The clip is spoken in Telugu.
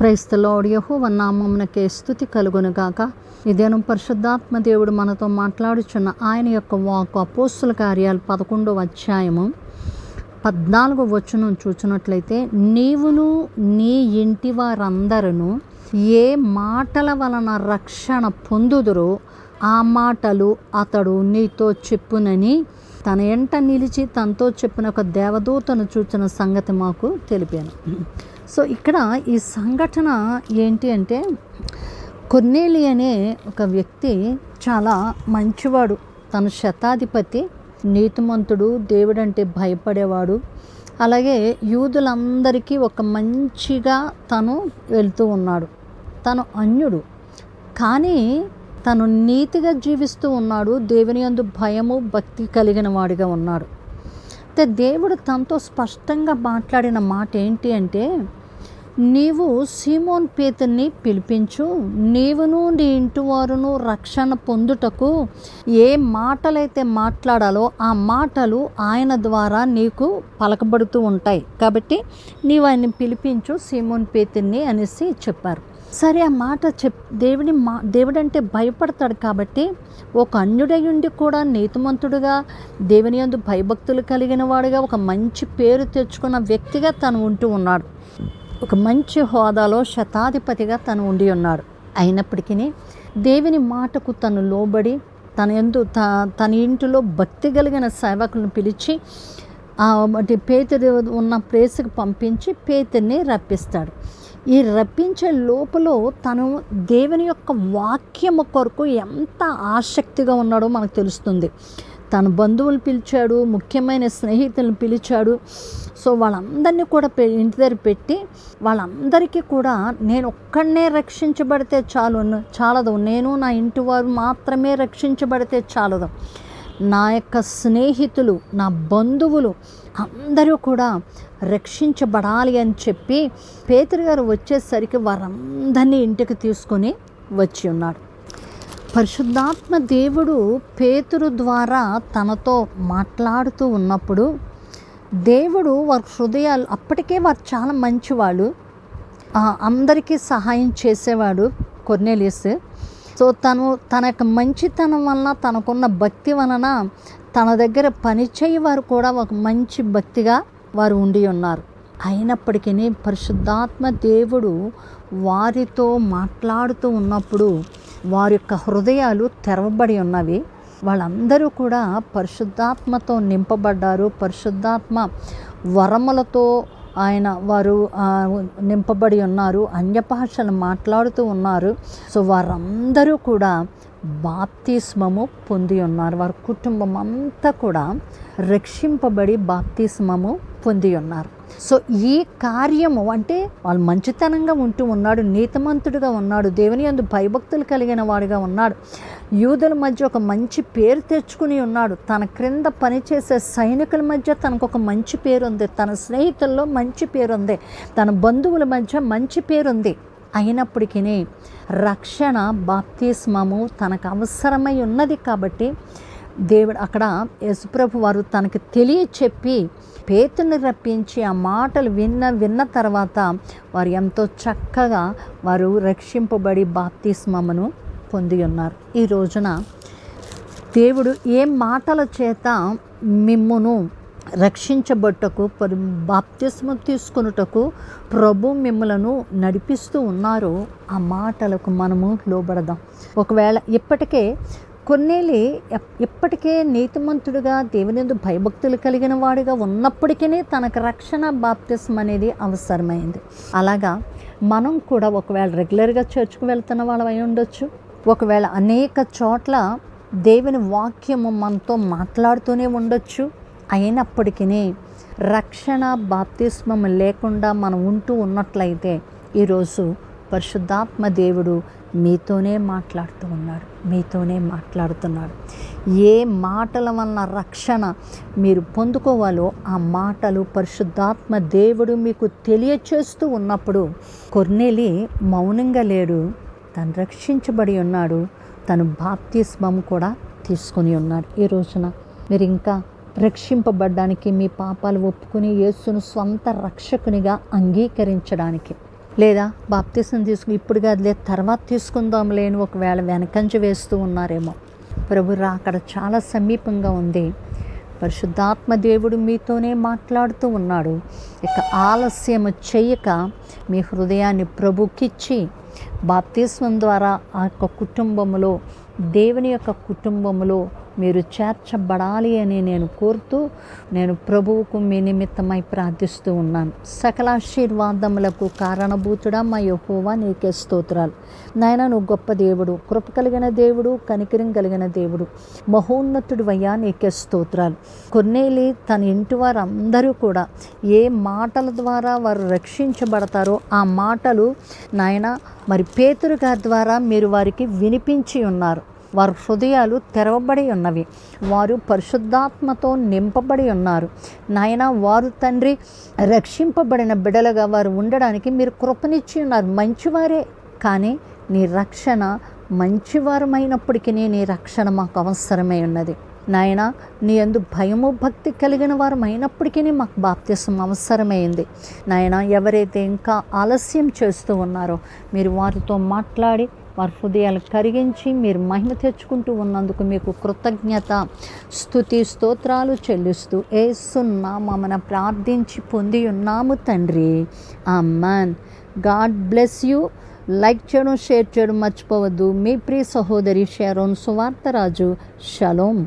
క్రైస్తలోడ్ యహోవ నామమునకే స్థుతి కలుగునుగాక. ఇదేను పరిశుద్ధాత్మ దేవుడు మనతో మాట్లాడుచున్న ఆయన యొక్క వాక్ అపోస్తుల కార్యాలు పదకొండవ అధ్యాయము పద్నాలుగు వచనం చూచినట్లయితే నీవును నీ ఇంటి వారందరూ ఏ మాటల వలన రక్షణ పొందుదురో ఆ మాటలు అతడు నీతో చెప్పునని తన ఎంట నిలిచి తనతో చెప్పిన ఒక దేవదూతను చూచిన సంగతి మాకు తెలిపాను. సో ఇక్కడ ఈ సంఘటన ఏంటి అంటే కొన్నేలి అనే ఒక వ్యక్తి చాలా మంచివాడు. తన శతాధిపతి నీతిమంతుడు దేవుడంటే భయపడేవాడు. అలాగే యూదులందరికీ ఒక మంచిగా తను వెళ్తూ ఉన్నాడు. తను అన్యుడు. కానీ తను నీతిగా జీవిస్తూ ఉన్నాడు. దేవుని యందు భయము భక్తి కలిగిన వాడిగా ఉన్నాడు. అయితే దేవుడు తనతో స్పష్టంగా మాట్లాడిన మాట ఏంటి అంటే నీవు సీమోన్ పేతుని పిలిపించు. నీవును నీ ఇంటి వారును రక్షణ పొందుటకు ఏ మాటలైతే మాట్లాడాలో ఆ మాటలు ఆయన ద్వారా నీకు పలకబడుతూ ఉంటాయి. కాబట్టి నీవు ఆయన్ని పిలిపించు సీమోన్ పేతుని అనేసి చెప్పారు. సరే ఆ మాట చెప్ దేవుని మా దేవుడంటే భయపడతాడు కాబట్టి ఒక అన్యుడై ఉండి కూడా నీతిమంతుడుగా దేవుని యందు భయభక్తులు కలిగిన వాడుగా ఒక మంచి పేరు తెచ్చుకున్న వ్యక్తిగా తను ఉంటూ ఉన్నాడు. ఒక మంచి హోదాలో శతాధిపతిగా తను ఉండి ఉన్నాడు. అయినప్పటికీ దేవుని మాటకు తను లోబడి తన ఎందు త తన ఇంటిలో భక్తి కలిగిన సేవకులను పిలిచి అంటే పేతురు ఉన్న ప్లేస్కి పంపించి పేతుడిని రప్పిస్తాడు. ఈ రప్పించే లోపల తను దేవుని యొక్క వాక్యము కొరకు ఎంత ఆసక్తిగా ఉన్నాడో మనకు తెలుస్తుంది. తన బంధువులు పిలిచాడు ముఖ్యమైన స్నేహితులను పిలిచాడు. సో వాళ్ళందరినీ కూడా ఇంటి దగ్గర పెట్టి వాళ్ళందరికీ కూడా నేను ఒక్కడనే రక్షించబడితే చాలు చాలదు. నేను నా ఇంటి వారు మాత్రమే రక్షించబడితే చాలదు. నా యొక్క స్నేహితులు నా బంధువులు అందరూ కూడా రక్షించబడాలి అని చెప్పి పేతురు గారు వచ్చేసరికి వారందరినీ ఇంటికి తీసుకొని వచ్చి ఉన్నాడు పరిశుద్ధాత్మ దేవుడు పేతురు ద్వారా తనతో మాట్లాడుతూ ఉన్నప్పుడు దేవుడు వారి హృదయాలు అప్పటికే వారు చాలా మంచివాళ్ళు. అందరికీ సహాయం చేసేవాడు కొర్నేలియస్. సో తను తన యొక్క మంచితనం వలన తనకున్న భక్తి వలన తన దగ్గర పనిచేయ వారు కూడా ఒక మంచి భక్తిగా వారు ఉండి ఉన్నారు. అయినప్పటికీ పరిశుద్ధాత్మ దేవుడు వారితో మాట్లాడుతూ ఉన్నప్పుడు వారి యొక్క హృదయాలు తెరవబడి ఉన్నవి. వాళ్ళందరూ కూడా పరిశుద్ధాత్మతో నింపబడ్డారు. పరిశుద్ధాత్మ వరములతో ఆయన వారు నింపబడి ఉన్నారు. అన్య భాషలు మాట్లాడుతూ ఉన్నారు. సో వారందరూ కూడా బాప్తిస్మము పొంది ఉన్నారు. వారి కుటుంబం అంతా కూడా రక్షింపబడి బాప్తిస్మము పొంది ఉన్నారు. సో ఈ కార్యము అంటే వాళ్ళు మంచితనంగా ఉంటూ ఉన్నాడు నీతిమంతుడిగా ఉన్నాడు దేవుని అందు భయభక్తులు కలిగిన వాడుగా ఉన్నాడు. యూదుల మధ్య ఒక మంచి పేరు తెచ్చుకుని ఉన్నాడు. తన క్రింద పనిచేసే సైనికుల మధ్య తనకు ఒక మంచి పేరు ఉంది తన స్నేహితుల్లో మంచి పేరు ఉంది తన బంధువుల మధ్య మంచి పేరు ఉంది అయినప్పటికీ రక్షణ బాప్తిస్మము తనకు అవసరమై ఉన్నది కాబట్టి దేవుడు అక్కడ యశుప్రభు వారు తనకు తెలియచెప్పి పేతుని రప్పించి ఆ మాటలు విన్న విన్న తర్వాత వారు ఎంతో చక్కగా వారు రక్షింపబడి బాప్తిస్మమును పొంది ఉన్నారు. ఈ రోజున దేవుడు ఏ మాటల చేత మిమ్మును రక్షించబట్టకు పరి బాప్తిస్మ తీసుకున్నటకు ప్రభు మిమ్మలను నడిపిస్తూ ఉన్నారో ఆ మాటలకు మనము లోబడదాం. ఒకవేళ ఇప్పటికే కొన్నేలి ఇప్పటికే నీతిమంతుడుగా దేవునిందు భయభక్తులు కలిగిన వాడిగా ఉన్నప్పటికీ తనకు రక్షణ బాప్తిస్మ అనేది అవసరమైంది. అలాగా మనం కూడా ఒకవేళ రెగ్యులర్గా చర్చ్కు వెళ్తున్న వాళ్ళం అయి ఉండొచ్చు. ఒకవేళ అనేక చోట్ల దేవుని వాక్యము మనతో మాట్లాడుతూనే ఉండొచ్చు. అయినప్పటికీ రక్షణ బాప్తిస్మం లేకుండా మనం ఉంటూ ఉన్నట్లయితే ఈరోజు పరిశుద్ధాత్మ దేవుడు మీతోనే మాట్లాడుతూ ఉన్నాడు మీతోనే మాట్లాడుతున్నాడు ఏ మాటల వలన రక్షణ మీరు పొందుకోవాలో ఆ మాటలు పరిశుద్ధాత్మ దేవుడు మీకు తెలియచేస్తూ ఉన్నప్పుడు కొర్నేలి మౌనంగా లేడు తను రక్షించబడి ఉన్నాడు తను బాప్తిస్మం కూడా తీసుకుని ఉన్నాడు ఈ రోజున. మీరు ఇంకా రక్షింపబడ్డానికి మీ పాపాలు ఒప్పుకుని యేసును స్వంత రక్షకునిగా అంగీకరించడానికి. లేదా బాప్తీసం తీసుకుని ఇప్పుడు కాదులే తర్వాత తీసుకుందాం లేని ఒకవేళ వెనకంజ వేస్తూ ఉన్నారేమో. ప్రభు అక్కడ చాలా సమీపంగా ఉంది. పరిశుద్ధాత్మ దేవుడు మీతోనే మాట్లాడుతూ ఉన్నాడు. ఇక ఆలస్యం చేయక మీ హృదయాన్ని ప్రభుకిచ్చి బాప్తిస్మం ద్వారా ఆ యొక్క కుటుంబంలో దేవుని యొక్క కుటుంబములో మీరు చేర్చబడాలి అని నేను కోరుతూ నేను ప్రభువుకు మీ నిమిత్తమై ప్రార్థిస్తూ ఉన్నాను. సకల ఆశీర్వాదములకు కారణభూతుడా మా యహోవా నీకే స్తోత్రాలు. నాయన నువ్వు గొప్ప దేవుడు కృప కలిగిన దేవుడు కనికరం కలిగిన దేవుడు. మహోన్నతుడు అయ్యా నీకే స్తోత్రాలు. కొన్నేలి తన ఇంటి వారందరూ కూడా ఏ మాటల ద్వారా వారు రక్షించబడతారో ఆ మాటలు నాయన మరి పేతురు గారి ద్వారా మీరు వారికి వినిపించి ఉన్నారు. వారి హృదయాలు తెరవబడి ఉన్నవి. వారు పరిశుద్ధాత్మతో నింపబడి ఉన్నారు. నాయన వారు తండ్రి రక్షింపబడిన బిడలుగా వారు ఉండడానికి మీరు కృపనిచ్చి ఉన్నారు. మంచివారే కానీ నీ రక్షణ మంచివారమైనప్పటికీ నీ రక్షణ మాకు అవసరమై ఉన్నది. నాయన నీ అందు భయము భక్తి కలిగిన వారం అయినప్పటికీ మాకు బాప్త్యసం అవసరమైంది నాయన ఎవరైతే ఇంకా ఆలస్యం చేస్తూ ఉన్నారో మీరు వారితో మాట్లాడి వారి హృదయాలు కరిగించి మీరు మహిమ తెచ్చుకుంటూ ఉన్నందుకు మీకు కృతజ్ఞత స్థుతి స్తోత్రాలు చెల్లిస్తూ ఏసున్నామన ప్రార్థించి పొంది ఉన్నాము తండ్రి. Amen God bless you. Like చేయడం షేర్ చేయడం మర్చిపోవద్దు. మీ ప్రియ సహోదరి షేరోన్ సువార్తరాజు. షలోం.